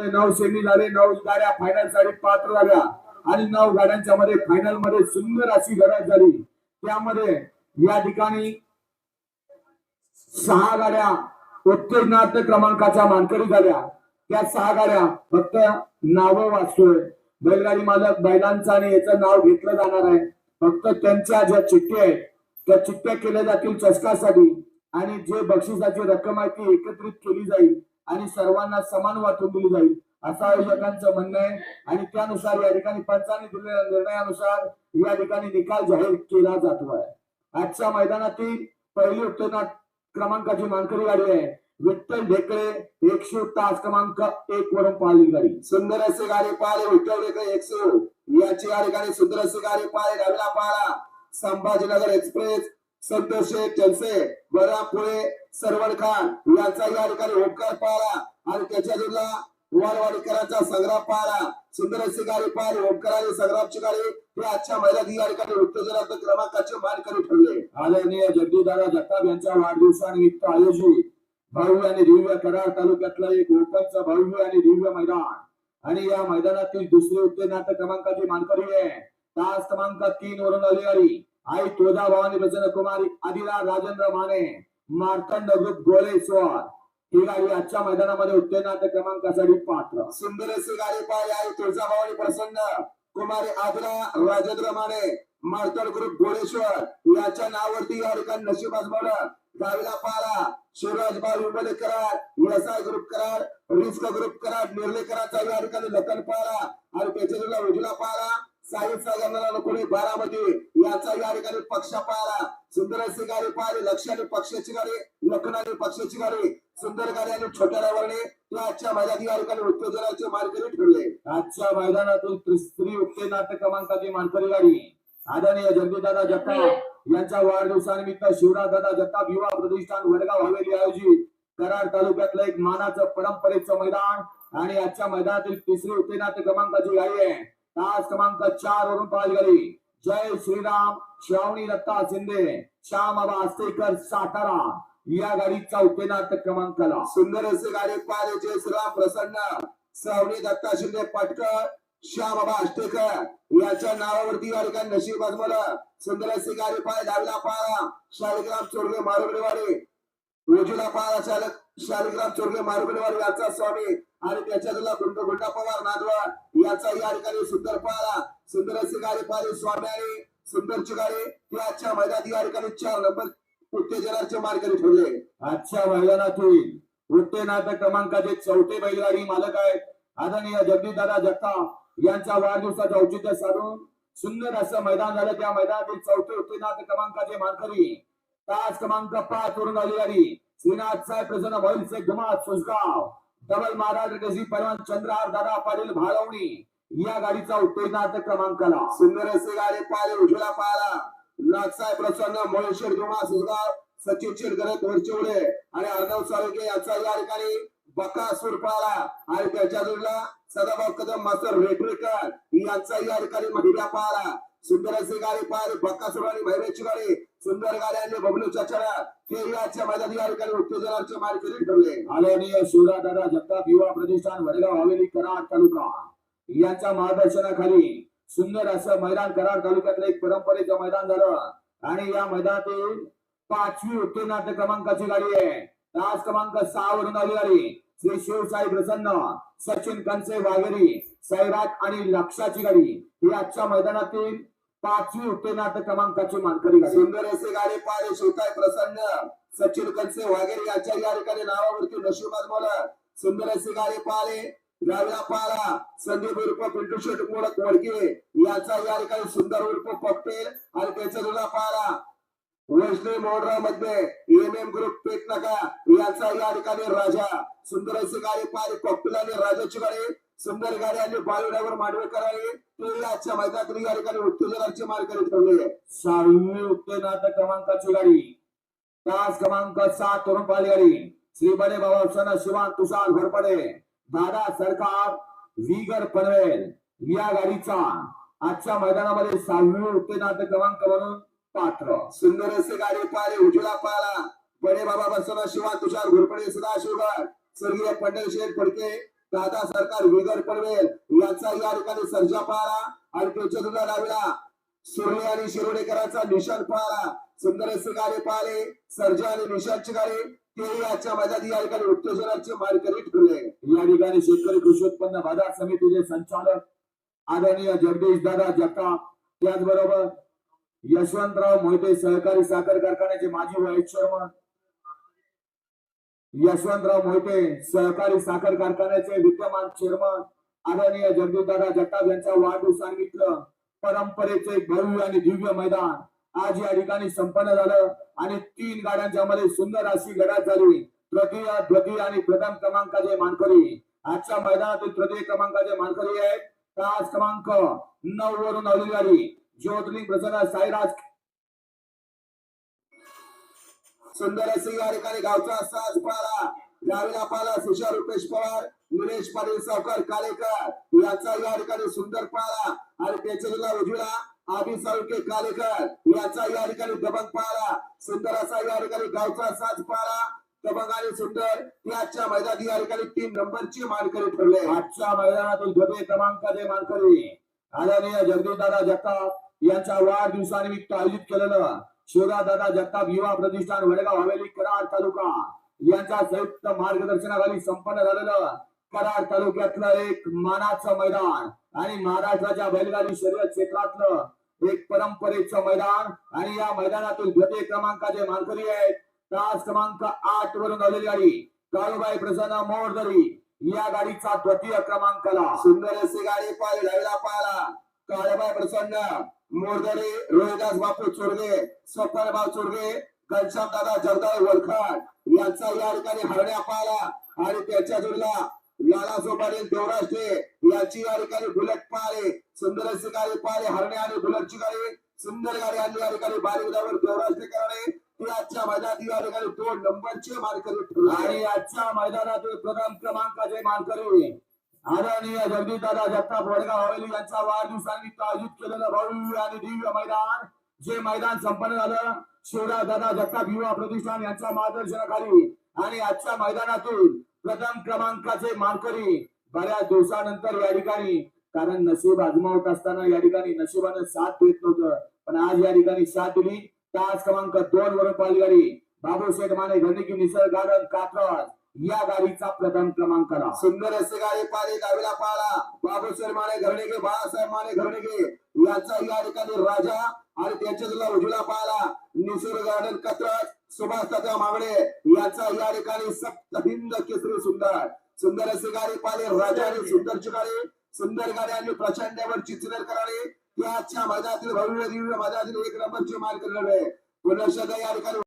मध्ये नऊ सेमी झाले नऊ गाड्या फायनलसाठी पात्र झाल्या. आणि नऊ गाड्यांच्या मध्ये फायनलमध्ये सुंदर अशी लढत झाली. त्यामध्ये या ठिकाणी सहा गाड्या उत्तीर्णार्थ क्रमांकाच्या मानकरी झाल्या. त्या सहा गाड्या फक्त नावं वाचतोय. बैलगाडी मालक बैलांचा आणि याचं नाव घेतलं जाणार आहे. फक्त त्यांच्या ज्या चिठ्ठ्या आहेत त्या चिठ्ठ्या केल्या जातील चषकासाठी. आणि जे बक्षिसाची रक्कम आहे ती एकत्रित केली जाईल. आणि सर्वांना समान वाटून दिली जाईल. असं आयोजकांचं म्हणणं आहे. आणि त्यानुसार या ठिकाणी पंचांनी दिलेल्या निर्णयानुसार या ठिकाणी निकाल जाहीर केला जातो आहे आजच्या मैदानातील पहिली उत्तीर्ण क्रमांकाची मानकरी गाडी आहे. विठ्ठल ढेकळे एकशे तास क्रमांक एक वरून पाहिली गाडी. सुंदर असे गाडी पाहिले विठ्ठल ढेकळे एकशे. याची गाडी गाडी सुंदर असे गाडी पाहिले डावीला पाहिला संभाजीनगर एक्सप्रेस संतोष शेख जलसे बरापुळे सरवण खान यांचा या ठिकाणी होकार पाहिला आणि त्याच्या जोडला वारवाडीकरांचा संग्राम पाहिला सुंदर अशी गाडी पाहिली ओमकार आणि संग्रामची गाडी. हे आजच्या महिन्यात या ठिकाणी उत्तेजनार्थ क्रमांकाचे मानकरी ठरले. आदरणीय जगदीदादा जगताप यांच्या वाढदिवसानिमित्त आयोजित भव्य आणि दिव्य कराड तालुक्यातला एक ओपनचा भव्य आणि दिव्य मैदान. आणि या मैदानातील दुसरी उत्तीर्णार्थ क्रमांकाची मानकरी आहे तास क्रमांक तीन वरून आली आई तुळजा भवानी प्रसन्न कुमारी आदिला राजेंद्र माने मार्तंड ग्रुप गोलेश्वर ही गाडी आजच्या मैदानामध्ये उत्तीर्ण क्रमांकासाठी पात्र. सुंदर अशी गाडी पाहिली आहे तुळजाभवानी प्रसन्न. कुमारी आदिला राजेंद्र माने मार्तंड ग्रुप गोळेश्वर याच्या नावावरती या ठिकाणी नशीब आजमावलं. गावीला पाहिला शिवराज बाल उंबले कराड व्यवसाय ग्रुप करार रिस्क ग्रुप कराड निर्लेकरांचा या ठिकाणी लखन पाहिला. आणि त्याच्या उजला पारा साहिब सागर कोणी बारामती. याचा या ठिकाणी पक्ष पाहिला. सुंदर अशी गाडी पाहिली. लक्षाने पक्षाची गाडी लखनाने पक्षाची गाडी. सुंदर गाडी आणि छोट्या रावणे आजच्या मैदानी या ठिकाणी उत्तेजनाचे मार्गरी ठरले. आजच्या मैदानातून तिसरी उत्तेजनाथ क्रमांकाची मानकरी गाडी. आदरणीय जगदीदादा जगताप यांच्या वाढदिवसानिमित्त शिवराजदादा जगताप युवा प्रतिष्ठान वडगाव हवेली आयोजित कराड तालुक्यातलं एक मानाचं परंपरेचं मैदान. आणि आजच्या मैदानातील तिसरी उत्तेजनाथ क्रमांकाची गाडी आहे. तास क्रमांक चार वरून पाहिली गाडी जय श्रीराम श्रावणी दत्ता शिंदे श्याम आस्तेकर सातारा. या गाडीचा उपेनाथ क्रमांकाला. सुंदर असे गाडी पाहिले. जय श्रीराम प्रसन्न. श्रावणी दत्ता शिंदे पटकर श्यामबाबा आष्टेकर याच्या नावावरती या ठिकाणी नशीब आजमवलं सुंदर असे गाडी पाय डावीला पारा. शालिग्राम चोरगे मारुगडेवाडी उजवीला पारा शालक शालिग्राम चोरगे मारुगडेवाडी याचा स्वामी. आणि त्याच्या तुला गुंड गुंडा पवार नादवड याचा या ठिकाणी सुंदर पारा सुंदर अशी गाडी पाहिली स्वामी आणि सुंदरची गाडी. ते आजच्या मैदानात या ठिकाणी चार नंबर उत्तेजनाचे मार्गाने ठेवले आजच्या मैदानातील उत्तीर्णार्थ क्रमांकाचे चौथे बैलगाडी मालक आहेत आदरणीय जगदीदादा जगताप यांच्या वाढदिवसाचं औचित्य साधून सुंदर असं मैदान झालं. त्या मैदानातील चौथे उत्तेनाथ क्रमांकाचे मानकरी तास क्रमांक पाच वरून अधिकारी गाडी श्रीनाथ साहेब प्रसन्न भैल डबल महाराज रेड्डी परवान चंद्रहार दादा पाटील भाळवणी या गाडीचा उत्तीर्णार्थ क्रमांकाला सुंदर असे गाडी पाहिले उठला पाहिला नागसाहेब प्रसन्न मोळेश्वर धुमा सुसगाव सचिव शिरगरे वरचेवडे आणि अर्णव साळुके याचा या ठिकाणी बकासूर पाहिला आणि त्याच्या जोडला सदाभाऊ कदम मास्तर रेटरेकर यांचा या ठिकाणी महिला पाहिला सुंदर अशी गाडी पार बकासूर आणि भैरेची गाडी सुंदर गाडी आणि बबलू चचरा मैदानी या उत्तेजनाचे मार्केट ठरले. आदरणीय शिवराजदादा जगताप युवा प्रतिष्ठान वडगाव हवेली कराड तालुका. यांच्या मार्गदर्शनाखाली सुंदर असं मैदान कराड तालुक्यातलं एक परंपरेचं मैदान झालं. आणि या मैदानातील पाचवी उत्तीर्णार्थ क्रमांकाची गाडी आहे. तास क्रमांक सहा वरून आली गाडी. श्री शिवसाई प्रसन्न सचिन कंसे वाघेरी सैराट आणि लक्षाची गाडी. ही आजच्या मैदानातील पाचवी उपनाथ क्रमांकाची मानकरी गाडी. सुंदर असे गाडी पाहिले शिवताय प्रसन्न. सचिन कंसे वागेरे याच्या या ठिकाणी नावावरती नशीब आजमावलं. सुंदर असे गाडी पाहिले डावीला पाला संदीप उर्फ पिंटू शेट मोडक वडके. याचा या ठिकाणी सुंदर उर्फ पटेल आणि त्याच्या जुना पाला वैष्णवी मोहनरावमध्ये एम एम ग्रुप पेटनाका याचा या ठिकाणी राजा. सुंदर अशी गाडी पाहिली पप्पील आणि राजाची गाडी. सुंदर गाडी आणि बालुड्यावर मांडवेकर आणि ते याच्या मैदानातील गाडी ठिकाणी उत्तेजनाचे मार्गाने आहे. सहावी उत्तीर्णार्थ क्रमांकाची गाडी. तास क्रमांक सात तरुण पाहिली गाडी. श्री बडे बाबा सन शिवान तुषार घोरपडे. दादा सरकार विगर पनवेल. या गाडीचा आजच्या मैदानामध्ये सहावी उत्तीर्णार्थ क्रमांक म्हणून पात्र. सुंदर असे गाडी पाहिले उजळा पाहिला बडे बाबा बसवला शिवा तुषार घोरपडे सदाशिवगड. स्वर्गीय पंढरशेठ फडके. दादा सरकार विगर पडवेल याचा या ठिकाणी सर्जा पाहला आणि त्याच्या दुधा डावीला आणि शिरोडेकरांचा निशाण पाहला सुंदर गाडे गाडी पाहिले सर्जा आणि निशाणची गाडी ते आजच्या मैदानी या ठिकाणी उत्तेजनाचे मार्केट ठरले. या ठिकाणी शेतकरी कृषी उत्पन्न बाजार समितीचे संचालक आदरणीय जगदीश दादा जगताप. त्याचबरोबर यशवंतराव मोहिते सहकारी साखर कारखान्याचे माजी व्हाईस चेअरमन यशवंतराव मोहिते सहकारी साखर कारखान्याचे विद्यमान चेअरमन आदरणीय जगदीपदादा जगताप यांच्या वाढदिवसानिमित्त परंपरेचे भव्य आणि दिव्य मैदान आज या ठिकाणी संपन्न झालं आणि तीन गाड्यांच्या मध्ये सुंदर अशी लढत झाली. तृतीय द्वितीय आणि प्रथम क्रमांकाचे मानकरी. आजच्या मैदानातील तृतीय क्रमांकाचे मानकरी आहेत. तास क्रमांक नऊ वरून आलेली गाडी. ज्योतिर्लिंग प्रसन्न साईराज सुंदर सिंग या ठिकाणी गावचा साज पाला. गावीला पाला सुशार रुपेश पवार निलेश पाटील सावकर कालेकर. याचा या ठिकाणी सुंदर पाला. आणि त्याच्या जिल्हा उजवीला आबी साळुके कालेकर. याचा या ठिकाणी दबंग पाला. सुंदर असा या ठिकाणी गावचा साज पाला. दबंग आणि सुंदर याच्या मैदानी या ठिकाणी तीन नंबरची मानकरी ठरले. आजच्या मैदानातून द्वितीय क्रमांकाचे मानकरी. आदरणीय जगदीशदादा जगताप यांच्या वाढदिवसानिमित्त आयोजित केलेलं शिवदादा जगताप युवा प्रतिष्ठान वडगाव हवेली कराड तालुका. यांच्या संयुक्त मार्गदर्शनाखाली संपन्न झालेलं कराड तालुक्यातलं एक मानाचं मैदान आणि महाराष्ट्राच्या बैलगाडी शर्यत क्षेत्रातलं एक परंपरेचं मैदान. आणि या मैदानातील द्वितीय क्रमांकाचे मानकरी आहेत. तास क्रमांक आठ वरून आलेली गाडी काळूबाई प्रसन्न मोरदरी. या गाडीचा द्वितीय क्रमांकाला सुंदर असे गाडी पाहिजे पाहिला काळेबाई प्रसन्न मोरदरे रोहिदास बापू चोरगे स्वप्नभाव चोरगे घनश्याम दादा जगदाळ वलखाड यांचा या ठिकाणी हरण्या पाहिला आणि त्याच्या जोडीला लाला सोपारी देवराष्ट्रे याची या ठिकाणी बुलेट पाहिले सुंदर अशी गाडी पाहिले हरणे आणि बुलेटची गाडी सुंदर गाडी आणि या ठिकाणी बारीक दावर देवराष्ट्रे कराने ती आजच्या मैदानात या ठिकाणी दोन नंबरचे मार्करी आणि आजच्या मैदानात प्रथम क्रमांकाचे मानकरी आदरणीय जगदीदादा जगताप वडगाव हवेली यांच्या वाढदिवसानिमित्त आयोजित केलेलं भव्य आणि दिव्य मैदान जे मैदान संपन्न झालं शिवराज दादा जगताप युवा प्रतिष्ठान यांच्या मार्गदर्शनाखाली आणि आजच्या मैदानातून प्रथम क्रमांकाचे मानकरी बऱ्याच दिवसानंतर या ठिकाणी कारण नशीब आजमावत असताना या ठिकाणी नशिबानं साथ देत नव्हतं पण आज या ठिकाणी साथ दिली. तास क्रमांक दोन वरून पाहिली गाडी बाबू शेठ माने घरनिकी निसर्ग गार्डन कात्रज या गाडीचा प्रथम क्रमांक आला सुंदर असे गाडी पाहिली गावीला पाळा बाबूसर माने घरणेगे बाळासाहेब माने घरणेगे यांचा या ठिकाणी राजा आणि त्यांच्या जिल्हा उजवीला पाहिला निसर्ग गार्डन कत्रज सुभाष तात्या मागडे यांचा या ठिकाणी सप्त हिंद केसरी सुंदर सुंदर असे गाडी पाले राजा आणि सुंदरची गाडी. सुंदर गाडी आणि प्रचंडावर चिचरेल कराडी या माझ्यातील भव्य दिव्य माझ्यातील एक नंबरची माल करणार आहे पुन्हा या ठिकाणी